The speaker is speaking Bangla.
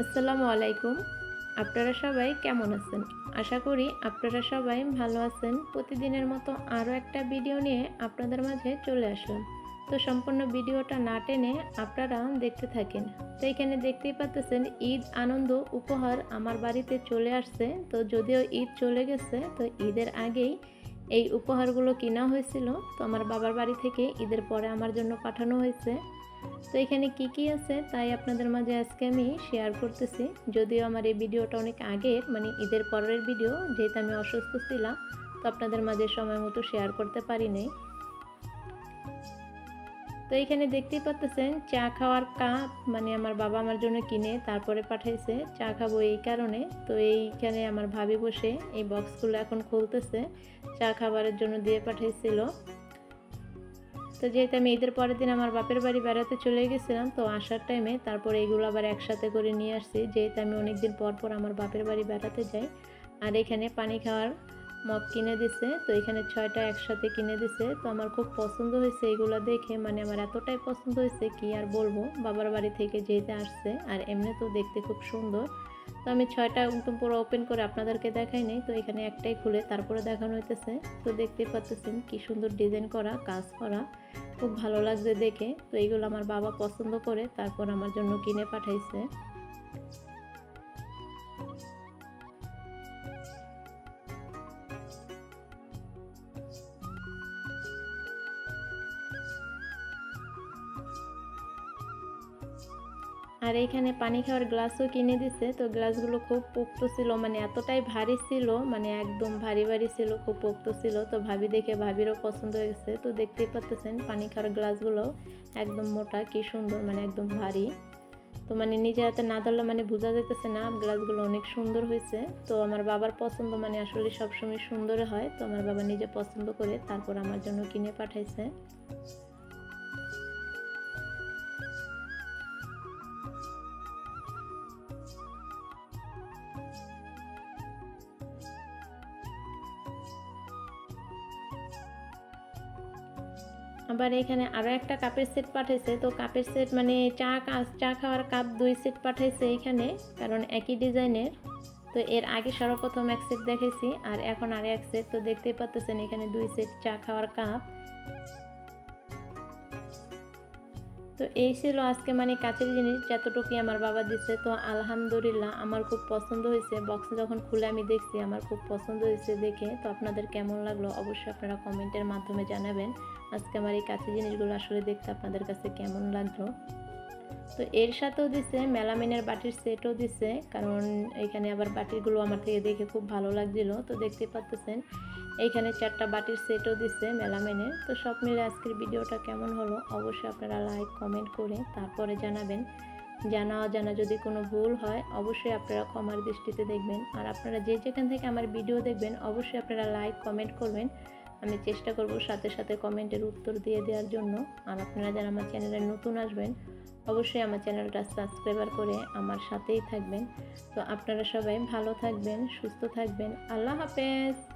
আসসালামু আলাইকুম। আপনারা সবাই কেমন আছেন? আশা করি আপনারা সবাই ভালো আছেন। প্রতিদিনের মতো আরও একটা ভিডিও নিয়ে আপনাদের মাঝে চলে আসলাম। তো সম্পূর্ণ ভিডিওটা না টেনে আপনারা দেখতে থাকেন। তো এখানে দেখতেই পাচ্ছেন ঈদ আনন্দ উপহার আমার বাড়িতে চলে আসছে। তো যদিও ঈদ চলে গেছে, তো ঈদের আগেই এই উপহারগুলো কিনা হয়েছিল। তো আমার বাবার বাড়ি থেকে ঈদের পরে আমার জন্য পাঠানো হয়েছে। তো এখানে কি কি আছে তাই আপনাদের মাঝে আজকে আমি শেয়ার করতেছি। যদিও আমার এই ভিডিওটা অনেক আগের মানে ঈদের পরের ভিডিও, যেহেতু আমি অসুস্থ ছিলাম, তো আপনাদের মাঝে সময় মতো শেয়ার করতে পারি নাই। তো এখানে দেখতেই পাচ্তেছেন, চা খাওয়ার কাপ মানে আমার বাবা আমার জন্য কিনে তারপরে পাঠাইছে। চা খাব এই কারণে। তো এইখানে আমার ভাবি বসে এই বক্সগুলো এখন খুলতেছে। চা খাবারের জন্য দিয়ে পাঠাইছিল। তো যেহেতু আমি ঈদের পরের দিন আমার বাপের বাড়ি বেড়াতে চলে গেছিলাম, তো আসার টাইমে তারপরে এগুলো আবার একসাথে করে নিয়ে আসছি। যেহেতু আমি অনেক দিন পর পর আমার বাপের বাড়ি বেড়াতে যাই, আর এখানে পানি খাওয়ার মগ কিনে দিছে, তো এখানে ছয়টা একসাথে কিনে দিছে। তো আমার খুব পছন্দ হয়েছে এগুলো দেখে মানে আমার এতটাই পছন্দ হয়েছে কি আর বলব, বাবার বাড়ি থেকে যেতে আসছে, আর এমনি তো দেখতে খুব সুন্দর। তো আমি ছয়টা একদম পুরো ওপেন করে আপনাদেরকে দেখাই নাই, তো এখানে একটাই খুলে তারপরে দেখানো হইতেছে। তো দেখতে পাচ্ছেন কি সুন্দর ডিজাইন করা, কাজ করা, খুব ভালো লাগছে দেখে। তো এইগুলো আমার বাবা পছন্দ করে, তারপর আমার জন্য কিনে পাঠাইছে। আর এইখানে পানি খাওয়ার গ্লাসও কিনে দিছে। তো গ্লাসগুলো খুব পোক্ত ছিল মানে এতটাই ভারী ছিল মানে একদম ভারী ভারী ছিল, খুব পোক্ত ছিল। তো ভাবি দেখে ভাবিরও পছন্দ হয়েছে। তো দেখতেই পাচ্ছেন পানি খাওয়ার গ্লাসগুলো একদম মোটা, কি সুন্দর মানে একদম ভারী। তো মানে নিজে হাতে না ধরলে মানে বোঝা যেতেছে না, গ্লাসগুলো অনেক সুন্দর হয়েছে। তো আমার বাবার পছন্দ মানে আসলে সবসময় সুন্দর হয়। তো আমার বাবা নিজে পছন্দ করে তারপর আমার জন্য কিনে পাঠাইছে। আবার এখানে আরও একটা কাপের সেট পাঠাইছে। তো কাপের সেট মানে চা চা খাওয়ার কাপ দুই সেট পাঠাইছে এখানে, কারণ একই ডিজাইনের। তো এর আগে সর্বপ্রথম এক সেট দেখেছি আর এখন আর এক সেট। তো দেখতেই পাচ্ছেন এখানে দুই সেট চা খাওয়ার কাপ। তো এই ছিল আজকে মানে কাছের জিনিস যতটুকুই আমার বাবা দিচ্ছে তো আলহামদুলিল্লাহ আমার খুব পছন্দ হয়েছে। বক্স যখন খুলে আমি দেখছি, আমার খুব পছন্দ হয়েছে দেখে। তো আপনাদের কেমন লাগল অবশ্যই আপনারা কমেন্টের মাধ্যমে জানাবেন। আজকে আমার এই কাছে জিনিসগুলো আসলে দেখতে আপনাদের কাছে কেমন লাগল? তো এর সাথেও দিছে, মেলামিনের বাটির সেটও দিছে, কারণ এখানে আবার বাটিগুলো আমার থেকে দেখে খুব ভালো লাগছিল। তো দেখতে পাচ্ছেন এইখানে চারটা বাটির সেটও দিছে মেলামেনের। তো সব মিলে আজকের ভিডিওটা কেমন হলো অবশ্যই আপনারা লাইক, কমেন্ট করে তারপরে জানাবেন। জানা অজানা যদি কোনো ভুল হয়, অবশ্যই আপনারা ক্ষমার দৃষ্টিতে দেখবেন। আর আপনারা যে যেখান থেকে আমার ভিডিও দেখবেন, অবশ্যই আপনারা লাইক, কমেন্ট করবেন। আমি চেষ্টা করব সাথে সাথে কমেন্টের উত্তর দিয়ে দেওয়ার জন্য। আর আপনারা যারা আমার চ্যানেলে নতুন আসবেন, অবশ্যই আমার চ্যানেলটা সাবস্ক্রাইবার করে আমার সাথেই থাকবেন। তো আপনারা সবাই ভালো থাকবেন, সুস্থ থাকবেন। আল্লাহ হাফেজ!